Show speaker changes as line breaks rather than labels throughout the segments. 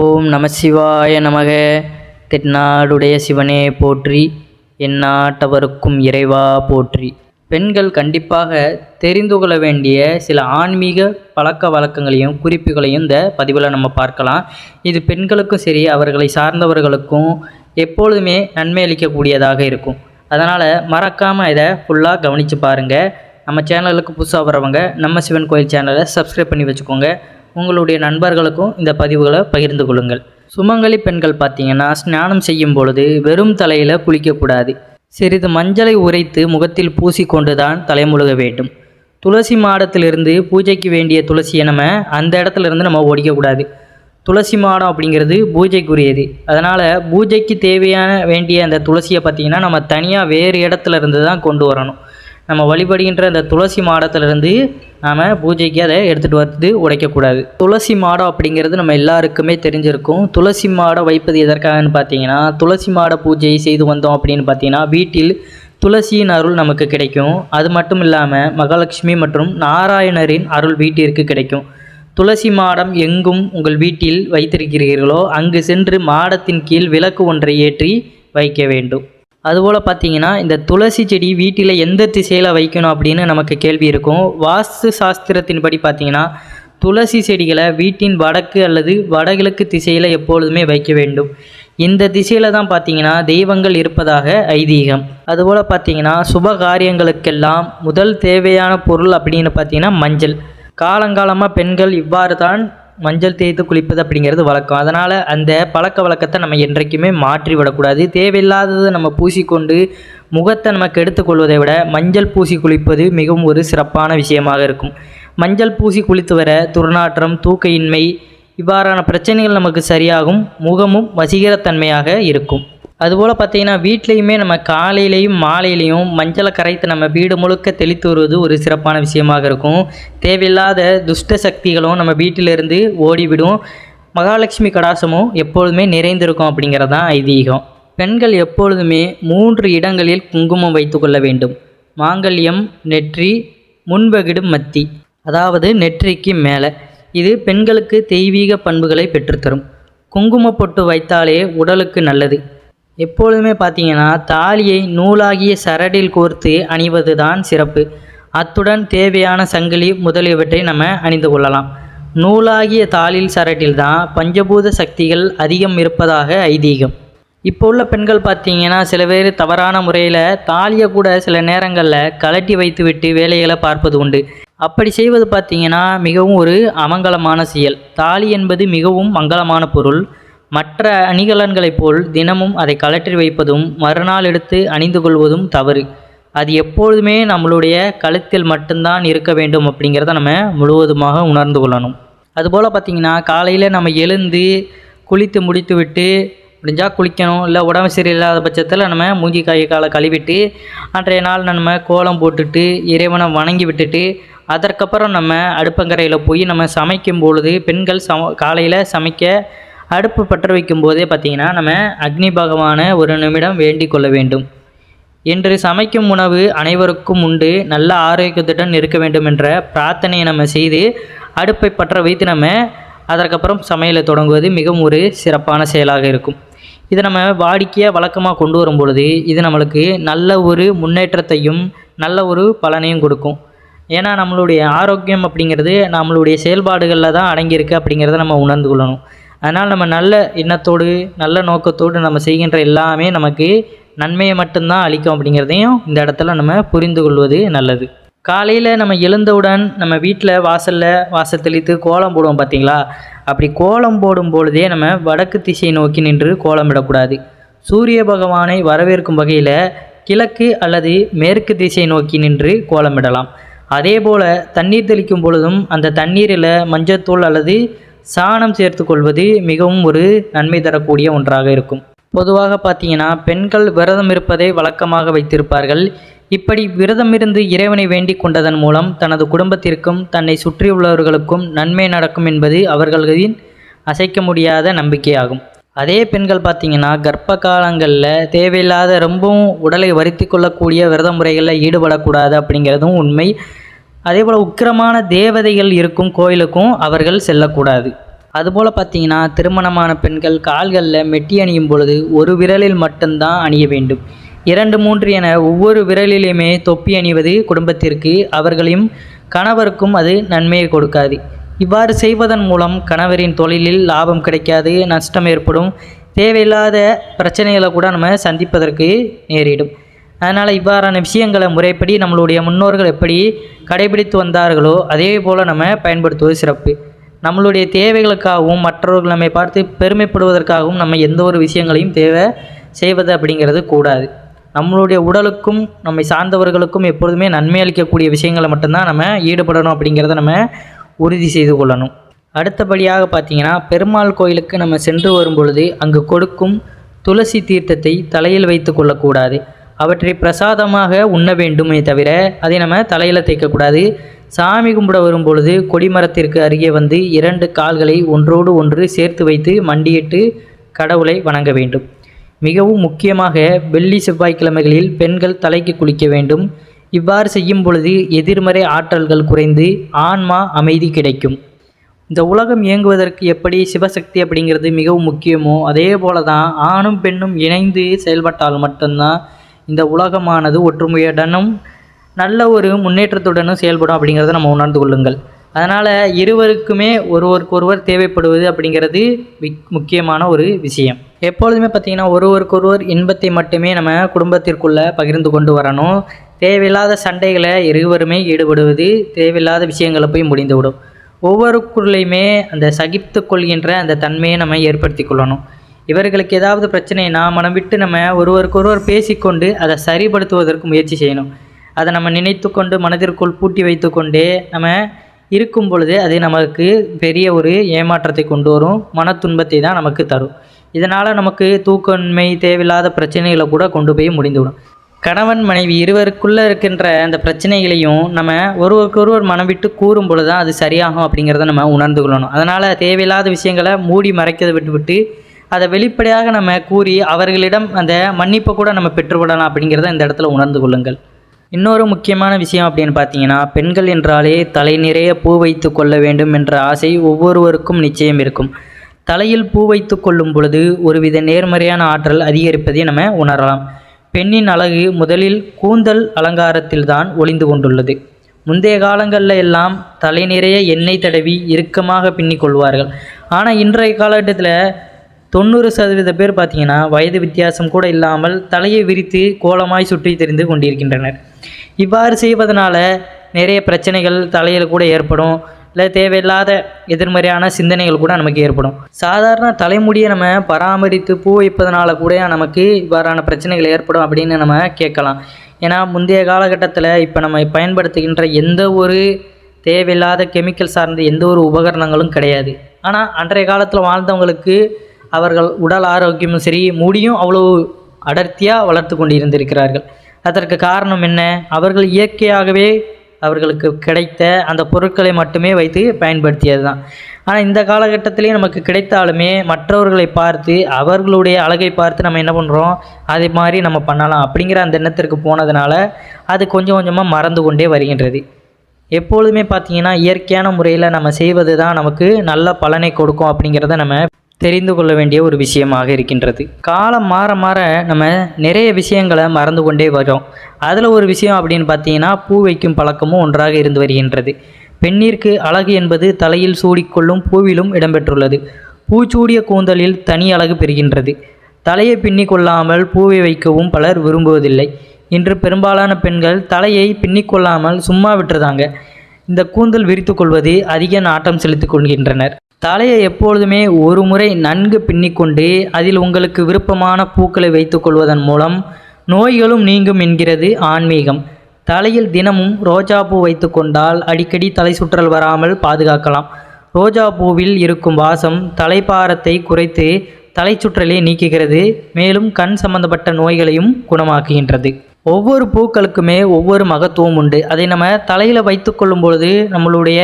ஓம் நம சிவாய நமக. தென்னாடுடைய சிவனே போற்றி எந்நாட்டவருக்கும் இறைவா போற்றி. பெண்கள் கண்டிப்பாக தெரிந்து கொள்ள வேண்டிய சில ஆன்மீக பழக்க வழக்கங்களையும் குறிப்புகளையும் இந்த பதிவில் நம்ம பார்க்கலாம். இது பெண்களுக்கும் சரி அவர்களை சார்ந்தவர்களுக்கும் எப்பொழுதுமே நன்மை அளிக்கக்கூடியதாக இருக்கும். அதனால் மறக்காமல் இதை ஃபுல்லாக கவனித்து பாருங்கள் நம்ம சேனலுக்கு புதுசாக வரவங்க நம்ம சிவன் கோயில் சேனலை சப்ஸ்கிரைப் பண்ணி வச்சுக்கோங்க. உங்களுடைய நண்பர்களுக்கும் இந்த பதிவுகளை பகிர்ந்து கொள்ளுங்கள். சுமங்கலி பெண்கள் பார்த்தீங்கன்னா ஸ்நானம் செய்யும் பொழுது வெறும் தலையில் குளிக்கக்கூடாது. சிறிது மஞ்சளை உரைத்து முகத்தில் பூசிக்கொண்டு தான் தலைமுழுக வேண்டும். துளசி மாடத்திலிருந்து பூஜைக்கு வேண்டிய துளசியை நம்ம அந்த இடத்துல இருந்து நம்ம ஒடிக்கக்கூடாது துளசி மாடம் அப்படிங்கிறது பூஜைக்குரியது. அதனால் பூஜைக்கு தேவையான வேண்டிய அந்த துளசியை பார்த்திங்கன்னா நம்ம தனியாக வேறு இடத்துல இருந்து தான் கொண்டு வரணும். நம்ம வழிபடுகின்ற அந்த துளசி மாடத்திலிருந்து நாம் பூஜைக்கு அதை எடுத்துகிட்டு வந்து உடைக்கக்கூடாது. துளசி மாடம் அப்படிங்கிறது நம்ம எல்லாருக்குமே தெரிஞ்சிருக்கும். துளசி மாடம் வைப்பது எதற்காகன்னு பார்த்தீங்கன்னா துளசி மாட பூஜை செய்து வந்தோம் அப்படின்னு பார்த்தீங்கன்னா வீட்டில் துளசியின் அருள் நமக்கு கிடைக்கும். அது மட்டும் இல்லாமல் மகாலட்சுமி மற்றும் நாராயணரின் அருள் வீட்டிற்கு கிடைக்கும். துளசி மாடம் எங்கும் உங்கள் வீட்டில் வைத்திருக்கிறீர்களோ அங்கு சென்று மாடத்தின் கீழ் விளக்கு ஒன்றை ஏற்றி வைக்க வேண்டும். அதுபோல் பார்த்தீங்கன்னா இந்த துளசி செடி வீட்டில் எந்த திசையில் வைக்கணும் அப்படின்னு நமக்கு கேள்வி இருக்கும். வாஸ்து சாஸ்திரத்தின்படி பார்த்தீங்கன்னா துளசி செடிகளை வீட்டின் வடக்கு அல்லது வடகிழக்கு திசையில் எப்பொழுதுமே வைக்க வேண்டும். இந்த திசையில் தான் பார்த்தீங்கன்னா தெய்வங்கள் இருப்பதாக ஐதீகம். அதுபோல் பார்த்தீங்கன்னா சுப காரியங்களுக்கெல்லாம் முதல் தேவையான பொருள் அப்படின்னு பார்த்தீங்கன்னா மஞ்சள். காலங்காலமாக பெண்கள் இவ்வாறு தான் மஞ்சள் தேய்த்து குளிப்பது அப்படிங்கிறது வழக்கம். அதனால் அந்த பழக்க வழக்கத்தை நம்ம என்றைக்குமே மாற்றி விடக்கூடாது தேவையில்லாததை நம்ம பூசிக்கொண்டு முகத்தை நம்ம கெடுத்துக்கொள்வதை விட மஞ்சள் பூசி குளிப்பது மிகவும் ஒரு சிறப்பான விஷயமாக இருக்கும். மஞ்சள் பூசி குளித்து வர துர்நாற்றம் தூக்கையின்மை இவ்வாறான பிரச்சனைகள் நமக்கு சரியாகும். முகமும் வசீகரத்தன்மையாக இருக்கும். அதுபோல் பார்த்தீங்கன்னா வீட்லேயுமே நம்ம காலையிலையும் மாலையிலையும் மஞ்சளை கரைத்து நம்ம வீடு முழுக்க தெளித்து வருவது ஒரு சிறப்பான விஷயமாக இருக்கும். தேவையில்லாத துஷ்ட சக்திகளும் நம்ம வீட்டிலிருந்து ஓடிவிடும். மகாலட்சுமி கடாசமும் எப்பொழுதுமே நிறைந்திருக்கும் அப்படிங்கிறது தான் ஐதீகம். பெண்கள் எப்பொழுதுமே மூன்று இடங்களில் குங்குமம் வைத்து கொள்ள வேண்டும். மாங்கல்யம் நெற்றி முன்பகிடும் மத்தி. அதாவது நெற்றிக்கு மேலே. இது பெண்களுக்கு தெய்வீக பண்புகளை பெற்றுத்தரும். குங்குமப்பொட்டு வைத்தாலே உடலுக்கு நல்லது. எப்பொழுதுமே பார்த்தீங்கன்னா தாலியை நூலாகிய சரடில் கோர்த்து அணிவது தான் சிறப்பு. அத்துடன் தேவையான சங்கிலி முதலியவற்றை நம்ம அணிந்து கொள்ளலாம். நூலாகிய தாளில் சரட்டில் தான் பஞ்சபூத சக்திகள் அதிகம் இருப்பதாக ஐதீகம். இப்போ உள்ள பெண்கள் பார்த்தீங்கன்னா சில பேர் தவறான முறையில் தாலியை கூட சில நேரங்களில் கலட்டி வைத்துவிட்டு வேலைகளை பார்ப்பது உண்டு. அப்படி செய்வது பார்த்தீங்கன்னா மிகவும் ஒரு அமங்கலமான செயல். தாலி என்பது மிகவும் மங்களமான பொருள். மற்ற அணிகலன்களைப் போல் தினமும் அதை கலற்றி வைப்பதும் மறுநாள் எடுத்து அணிந்து கொள்வதும் தவறு. அது எப்பொழுதுமே நம்மளுடைய கழுத்தில் மட்டும்தான் இருக்க வேண்டும் அப்படிங்கிறத நம்ம முழுவதுமாக உணர்ந்து கொள்ளணும். அதுபோல் பார்த்திங்கன்னா காலையில் நம்ம எழுந்து குளித்து முடித்து விட்டு முடிஞ்சால் குளிக்கணும் இல்லை உடம்பு சரியில்லாத பட்சத்தில் நம்ம மூஞ்சி கை காலை கழுவிட்டு அன்றைய நாள் நம்ம கோலம் போட்டுட்டு இறைவனை வணங்கி விட்டுட்டு அதற்கப்புறம் நம்ம அடுப்பங்கரையில் போய் நம்ம சமைக்கும் பொழுது பெண்கள் சம காலையில் சமைக்க அடுப்பு பற்ற வைக்கும் போதே பார்த்திங்கன்னா நம்ம அக்னி பகவானை ஒரு நிமிடம் வேண்டிக் கொள்ள வேண்டும். என்று சமைக்கும் உணவு அனைவருக்கும் உண்டு. நல்ல ஆரோக்கியத்துடன் இருக்க வேண்டும் என்ற பிரார்த்தனையை நம்ம செய்து அடுப்பை பற்ற வைத்து நம்ம அதற்கப்புறம் சமையலை தொடங்குவது மிகவும் ஒரு சிறப்பான செயலாக இருக்கும். இதை நம்ம வாடிக்கையாக வழக்கமாக கொண்டு வரும் பொழுது இது நம்மளுக்கு நல்ல ஒரு முன்னேற்றத்தையும் நல்ல ஒரு பலனையும் கொடுக்கும். ஏன்னா நம்மளுடைய ஆரோக்கியம் அப்படிங்கிறது நம்மளுடைய செயல்பாடுகளில் தான் அடங்கியிருக்கு அப்படிங்கிறத நம்ம உணர்ந்து கொள்ளணும். அதனால் நம்ம நல்ல எண்ணத்தோடு நல்ல நோக்கத்தோடு நம்ம செய்கின்ற எல்லாமே நமக்கு நன்மையை மட்டும்தான் அளிக்கும் அப்படிங்கிறதையும் இந்த இடத்துல நம்ம புரிந்து கொள்வது நல்லது. காலையில் நம்ம எழுந்தவுடன் நம்ம வீட்டில் வாசலில் வாசல் தெளித்து கோலம் போடுவோம் பார்த்தீங்களா? அப்படி கோலம் போடும் பொழுதே நம்ம வடக்கு திசை நோக்கி நின்று கோலமிடக்கூடாது சூரிய பகவானை வரவேற்கும் வகையில் கிழக்கு அல்லது மேற்கு திசை நோக்கி நின்று கோலமிடலாம் அதே போல் தண்ணீர் தெளிக்கும் பொழுதும் அந்த தண்ணீரில் மஞ்சத்தூள் அல்லது சாணம் சேர்த்து கொள்வது மிகவும் ஒரு நன்மை தரக்கூடிய ஒன்றாக இருக்கும். பொதுவாக பார்த்தீங்கன்னா பெண்கள் விரதம் இருப்பதை வழக்கமாக வைத்திருப்பார்கள். இப்படி விரதமிருந்து இறைவனை வேண்டிக் கொண்டதன் மூலம் தனது குடும்பத்திற்கும் தன்னை சுற்றியுள்ளவர்களுக்கும் நன்மை நடக்கும் என்பது அவர்களின் அசைக்க முடியாத நம்பிக்கையாகும். அதே பெண்கள் பார்த்தீங்கன்னா கர்ப்ப காலங்களில் தேவையில்லாத ரொம்பவும் உடலை வருத்தி கொள்ளக்கூடிய விரத முறைகளில் ஈடுபடக்கூடாது அப்படிங்கிறதும் உண்மை. அதே போல் உக்கிரமான தேவதைகள் இருக்கும் கோயிலுக்கும் அவர்கள் செல்லக்கூடாது. அதுபோல் பார்த்தீங்கன்னா திருமணமான பெண்கள் கால்களில் மெட்டி அணியும் பொழுது ஒரு விரலில் மட்டும்தான் அணிய வேண்டும். இரண்டு மூன்று என ஒவ்வொரு விரலிலுமே தொப்பி அணிவது குடும்பத்திற்கு அவர்களையும் கணவருக்கும் அது நன்மையை கொடுக்காது. இவ்வாறு செய்வதன் மூலம் கணவரின் தொழிலில் லாபம் கிடைக்காது நஷ்டம் ஏற்படும். தேவையில்லாத பிரச்சனைகளை கூட நம்ம சந்திப்பதற்கு நேரிடும். அதனால் இவ்வாறான விஷயங்களை முறைப்படி நம்மளுடைய முன்னோர்கள் எப்படி கடைபிடித்து வந்தார்களோ அதே போல் நம்ம பயன்படுத்துவது சிறப்பு. நம்மளுடைய தேவைகளுக்காகவும் மற்றவர்கள் நம்மை பார்த்து பெருமைப்படுவதற்காகவும் நம்ம எந்த ஒரு விஷயங்களையும் தேவை செய்வது அப்படிங்கிறது கூடாது. நம்மளுடைய உடலுக்கும் நம்மை சார்ந்தவர்களுக்கும் எப்பொழுதுமே நன்மை அளிக்கக்கூடிய விஷயங்களை மட்டும்தான் நம்ம ஈடுபடணும் அப்படிங்கிறத நம்ம உறுதி செய்து கொள்ளணும். அடுத்தபடியாக பார்த்தீங்கன்னா பெருமாள் கோயிலுக்கு நம்ம சென்று வரும் பொழுது அங்கு கொடுக்கும் துளசி தீர்த்தத்தை தலையில் வைத்து கொள்ளக்கூடாது. அவற்றை பிரசாதமாக உண்ண வேண்டுமே தவிர அதை நம்ம தலையில் தேய்க்கக்கூடாது சாமி கும்பிட வரும் பொழுது கொடிமரத்திற்கு அருகே வந்து இரண்டு கால்களை ஒன்றோடு ஒன்று சேர்த்து வைத்து மண்டியிட்டு கடவுளை வணங்க வேண்டும். மிகவும் முக்கியமாக வெள்ளி செவ்வாய்க்கிழமைகளில் பெண்கள் தலைக்கு குளிக்க வேண்டும். இவ்வாறு செய்யும் பொழுது எதிர்மறை ஆற்றல்கள் குறைந்து ஆன்மா அமைதி கிடைக்கும். இந்த உலகம் இயங்குவதற்கு எப்படி சிவசக்தி அப்படிங்கிறது மிகவும் முக்கியமோ அதே போல தான் ஆணும் பெண்ணும் இணைந்து செயல்பட்டால் மட்டும்தான் இந்த உலகமானது ஒற்றுமையுடனும் நல்ல ஒரு முன்னேற்றத்துடனும் செயல்படும் அப்படிங்கிறத நம்ம உணர்ந்து கொள்ளுங்கள். அதனால் இருவருக்குமே ஒருவருக்கொருவர் தேவைப்படுவது அப்படிங்கிறது முக்கியமான ஒரு விஷயம். எப்பொழுதுமே பார்த்திங்கன்னா ஒருவருக்கொருவர் இன்பத்தை மட்டுமே நம்ம குடும்பத்திற்குள்ளே பகிர்ந்து கொண்டு வரணும். தேவையில்லாத சண்டைகளை இருவருமே ஈடுபடுவது தேவையில்லாத விஷயங்களை போய் முடிந்துவிடும். ஒவ்வொருக்குள்ளேயுமே அந்த சகித்து கொள்கின்ற அந்த தன்மையை நம்ம ஏற்படுத்தி கொள்ளணும். இவர்களுக்கு ஏதாவது பிரச்சனைனா மனம் விட்டு நம்ம ஒருவருக்கொருவர் பேசிக்கொண்டு அதை சரிப்படுத்துவதற்கு முயற்சி செய்யணும். அதை நம்ம நினைத்து கொண்டு மனதிற்குள் பூட்டி வைத்துக்கொண்டே நம்ம இருக்கும் பொழுது அது நமக்கு பெரிய ஒரு ஏமாற்றத்தை கொண்டு வரும். மன துன்பத்தை தான் நமக்கு தரும். இதனால் நமக்கு தூக்கமின்மை தேவையில்லாத பிரச்சனைகளை கூட கொண்டு போய் முடிந்துவிடும். கணவன் மனைவி இருவருக்குள்ளே இருக்கின்ற அந்த பிரச்சனைகளையும் நம்ம ஒருவருக்கொருவர் மனம் விட்டு கூறும் பொழுது தான் அது சரியாகும் அப்படிங்கிறத நம்ம உணர்ந்து கொள்ளணும் அதனால் தேவையில்லாத விஷயங்களை மூடி மறைக்கிறத விட்டுவிட்டு அதை வெளிப்படையாக நம்ம கூறி அவர்களிடம் அந்த மன்னிப்பை கூட நம்ம பெற்றுவிடலாம் அப்படிங்கிறத இந்த இடத்துல உணர்ந்து கொள்ளுங்கள். இன்னொரு முக்கியமான விஷயம் அப்படின்னு பார்த்தீங்கன்னா பெண்கள் என்றாலே தலை நிறைய பூ வைத்து கொள்ள வேண்டும் என்ற ஆசை ஒவ்வொருவருக்கும் நிச்சயம் இருக்கும். தலையில் பூ வைத்து கொள்ளும் பொழுது ஒருவித நேர்மறையான ஆற்றல் அதிகரிப்பதை நம்ம உணரலாம். பெண்ணின் அழகு முதலில் கூந்தல் அலங்காரத்தில்தான் ஒளிந்து கொண்டுள்ளது. முந்தைய காலங்களில் எல்லாம் தலை நிறைய எண்ணெய் தடவி இறுக்கமாக பின்னிக் கொள்வார்கள். ஆனால் இன்றைய காலகட்டத்தில் தொண்ணூறு சதவீத பேர் பார்த்தீங்கன்னா வயது வித்தியாசம் கூட இல்லாமல் தலையை விரித்து கோலமாய் சுற்றி தெரிந்து கொண்டிருக்கின்றனர். இவ்வாறு செய்வதனால நிறைய பிரச்சனைகள் தலையில் கூட ஏற்படும். இல்லை தேவையில்லாத எதிர்மறையான சிந்தனைகள் கூட நமக்கு ஏற்படும். சாதாரண தலைமுடியை நம்ம பராமரித்து பூ வைப்பதனால கூட நமக்கு இவ்வாறான பிரச்சனைகள் ஏற்படும் அப்படின்னு நம்ம கேட்கலாம். ஏன்னா முந்தைய காலகட்டத்தில் இப்போ நம்ம பயன்படுத்துகின்ற எந்த ஒரு தேவையில்லாத கெமிக்கல் சார்ந்த எந்த ஒரு உபகரணங்களும் கிடையாது. ஆனால் அன்றைய காலத்தில் வாழ்ந்தவங்களுக்கு அவர்கள் உடல் ஆரோக்கியமும் சரி முடியும் அவ்வளோ அடர்த்தியாக வளர்த்து கொண்டு இருந்திருக்கிறார்கள் அதற்கு காரணம் என்ன? அவர்கள் இயற்கையாகவே அவர்களுக்கு கிடைத்த அந்த பொருட்களை மட்டுமே வைத்து பயன்படுத்தியது தான் ஆனால் இந்த காலகட்டத்திலே நமக்கு கிடைத்தாலுமே மற்றவர்களை பார்த்து அவர்களுடைய அழகை பார்த்து நம்ம என்ன பண்ணுறோம் அதே மாதிரி நம்ம பண்ணலாம் அப்படிங்கிற அந்த எண்ணத்திற்கு போனதுனால அது கொஞ்சம் கொஞ்சமாக மறந்து கொண்டே வருகின்றது. எப்பொழுதுமே பார்த்தீங்கன்னா இயற்கையான முறையில் நம்ம செய்வது தான் நமக்கு நல்ல பலனை கொடுக்கும் அப்படிங்கிறத நம்ம தெரிந்து கொள்ள வேண்டிய ஒரு விஷயமாக இருக்கின்றது. காலம் மாற மாற நம்ம நிறைய விஷயங்களை மறந்து கொண்டே வரோம் அதில் ஒரு விஷயம் அப்படின்னு பார்த்தீங்கன்னா பூ வைக்கும் பழக்கமும் ஒன்றாக இருந்து வருகின்றது. பெண்ணிற்கு அழகு என்பது தலையில் சூடிக்கொள்ளும் பூவிலும் இடம்பெற்றுள்ளது. பூச்சூடிய கூந்தலில் தனி அழகு பெறுகின்றது. தலையை பின்னிக் கொள்ளாமல் பூவை வைக்கவும் பலர் விரும்புவதில்லை. இன்று பெரும்பாலான பெண்கள் தலையை பின்னிக்கொள்ளாமல் சும்மா விட்டுறதாங்க இந்த கூந்தல் விரித்து கொள்வது அதிக நாட்டம் செலுத்திக் கொள்கின்றனர். தலையை எப்பொழுதுமே ஒரு முறை நன்கு பின்னிக்கொண்டு அதில் உங்களுக்கு விருப்பமான பூக்களை வைத்துக்கொள்வதன் மூலம் நோய்களும் நீங்கும் என்கிறது ஆன்மீகம். தலையில் தினமும் ரோஜா பூ வைத்து கொண்டால் அடிக்கடி தலை சுற்றல் வராமல் பாதுகாக்கலாம். ரோஜா பூவில் இருக்கும் வாசம் தலைப்பாரத்தை குறைத்து தலை சுற்றலை நீக்குகிறது மேலும் கண் சம்பந்தப்பட்ட நோய்களையும் குணமாக்குகின்றது. ஒவ்வொரு பூக்களுக்குமே ஒவ்வொரு மகத்துவம் உண்டு. அதை நம்ம தலையில் வைத்துக்கொள்ளும் பொழுது நம்மளுடைய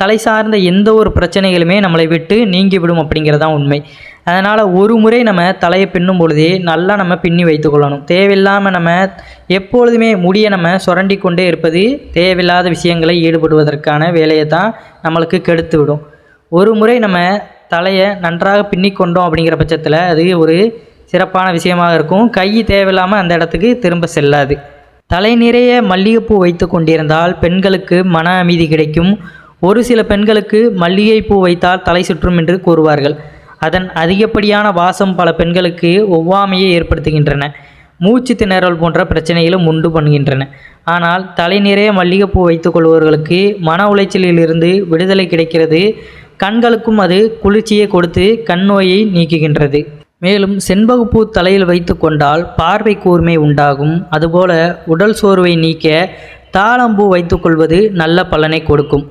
தலை சார்ந்த எந்த ஒரு பிரச்சனைகளுமே நம்மளை விட்டு நீங்கிவிடும் அப்படிங்கிறதான் உண்மை. அதனால் ஒரு முறை நம்ம தலையை பின்னும் பொழுதே நல்லா நம்ம பின்னி வைத்துக்கொள்ளணும் தேவையில்லாமல் நம்ம எப்பொழுதுமே முடியை நம்ம சுரண்டி கொண்டே இருப்பது தேவையில்லாத விஷயங்களை ஈடுபடுவதற்கான வேலையை தான் நம்மளுக்கு கெடுத்து விடும். ஒரு முறை நம்ம தலையை நன்றாக பின்னி கொண்டோம் அப்படிங்கிற பட்சத்தில் அது ஒரு சிறப்பான விஷயமாக இருக்கும். கை தேவையில்லாமல் அந்த இடத்துக்கு திரும்ப செல்லாது. தலை நிறைய மல்லிகைப்பூ வைத்து கொண்டிருந்தால் பெண்களுக்கு மன அமைதி கிடைக்கும். ஒரு சில பெண்களுக்கு மல்லிகைப்பூ வைத்தால் தலை சுற்றும் என்று கூறுவார்கள். அதன் அதிகப்படியான வாசம் பல பெண்களுக்கு ஒவ்வாமையை ஏற்படுத்துகின்றன. மூச்சு திணறல் போன்ற பிரச்சனைகளும் உண்டு பண்ணுகின்றன. ஆனால் தலை நிறைய மல்லிகைப்பூ வைத்துக் கொள்பவர்களுக்கு மன உளைச்சலிலிருந்து விடுதலை கிடைக்கிறது. கண்களுக்கும் அது குளிர்ச்சியை கொடுத்து கண் நோயை நீக்குகின்றது. மேலும் செண்பகப்பூ தலையில் வைத்து கொண்டால் பார்வை கூர்மை உண்டாகும். அதுபோல உடல் சோர்வை நீக்க தாளம்பூ வைத்துக்கொள்வது நல்ல பலனை கொடுக்கும்.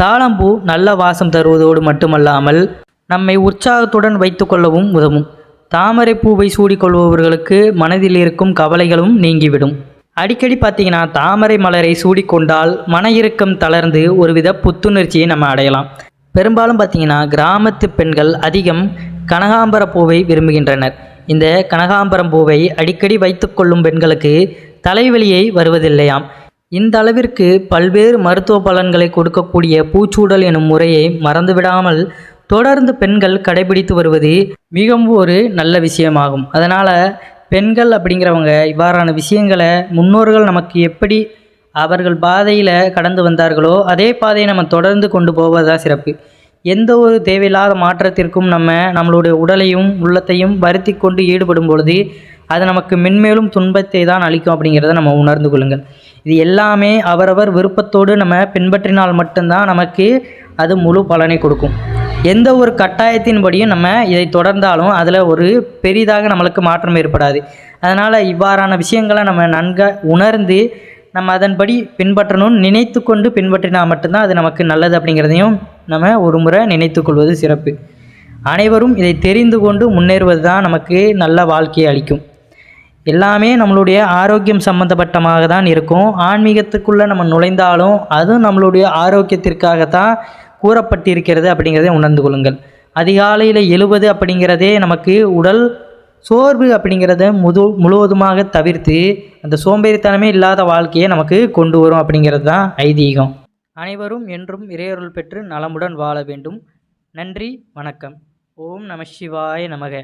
தாளம்பூ நல்ல வாசம் தருவதோடு மட்டுமல்லாமல் நம்மை உற்சாகத்துடன் வைத்துக்கொள்ளவும் உதவும். தாமரை பூவை சூடிக்கொள்பவர்களுக்கு மனதில் இருக்கும் கவலைகளும் நீங்கிவிடும். அடிக்கடி பார்த்தீங்கன்னா தாமரை மலரை சூடிக்கொண்டால் மன இறுக்கம் தளர்ந்து ஒருவித புத்துணர்ச்சியை நம்ம அடையலாம். பெரும்பாலும் பார்த்தீங்கன்னா கிராமத்து பெண்கள் அதிகம் கனகாம்பர பூவை விரும்புகின்றனர். இந்த கனகாம்பரம் பூவை அடிக்கடி வைத்துக்கொள்ளும் பெண்களுக்கு தலைவலியை வருவதில்லையாம். இந்த அளவிற்கு பல்வேறு மருத்துவ பலன்களை கொடுக்கக்கூடிய பூச்சூடல் எனும் முறையை மறந்துவிடாமல் தொடர்ந்து பெண்கள் கடைபிடித்து வருவது மிகவும் ஒரு நல்ல விஷயமாகும். அதனால் பெண்கள் அப்படிங்கிறவங்க இவ்வாறான விஷயங்களை முன்னோர்கள் நமக்கு எப்படி அவர்கள் பாதையில் கடந்து வந்தார்களோ அதே பாதையை நம்ம தொடர்ந்து கொண்டு போவதுதான் சிறப்பு. எந்த ஒரு தேவையில்லாத மாற்றத்திற்கும் நம்ம நம்மளுடைய உடலையும் உள்ளத்தையும் வருத்தி கொண்டு ஈடுபடும் பொழுது அது நமக்கு மென்மேலும் துன்பத்தை தான் அளிக்கும் அப்படிங்கிறத நம்ம உணர்ந்து கொள்ளுங்கள். இது எல்லாமே அவரவர் விருப்பத்தோடு நம்ம பின்பற்றினால் மட்டும்தான் நமக்கு அது முழு பலனை கொடுக்கும். எந்த ஒரு கட்டாயத்தின்படியும் நம்ம இதை தொடர்ந்தாலும் அதில் ஒரு பெரிதாக நம்மளுக்கு மாற்றம் ஏற்படாது. அதனால் இவ்வாறான விஷயங்களை நம்ம நன்க உணர்ந்து நம்ம அதன்படி பின்பற்றணும்னு நினைத்து கொண்டு பின்பற்றினால் மட்டும்தான் அது நமக்கு நல்லது அப்படிங்கிறதையும் நம்ம ஒரு முறை நினைத்து கொள்வது சிறப்பு. அனைவரும் இதை தெரிந்து கொண்டு முன்னேறுவது தான் நமக்கு நல்ல வாழ்க்கையை அளிக்கும். எல்லாமே நம்மளுடைய ஆரோக்கியம் சம்மந்தப்பட்டமாக தான் இருக்கும். ஆன்மீகத்துக்குள்ளே நம்ம நுழைந்தாலும் அதுவும் நம்மளுடைய ஆரோக்கியத்திற்காகத்தான் கூறப்பட்டிருக்கிறது அப்படிங்கிறதை உணர்ந்து கொள்ளுங்கள். அதிகாலையில் எழுவது அப்படிங்கிறதே நமக்கு உடல் சோர்வு அப்படிங்கிறத முது முழுவதுமாக தவிர்த்து அந்த சோம்பேறித்தனமே இல்லாத வாழ்க்கையை நமக்கு கொண்டு வரும் அப்படிங்கிறது தான் ஐதீகம். அனைவரும் என்றும் இறையருள் பெற்று நலமுடன் வாழ வேண்டும். நன்றி வணக்கம். ஓம் நம சிவாய நமக.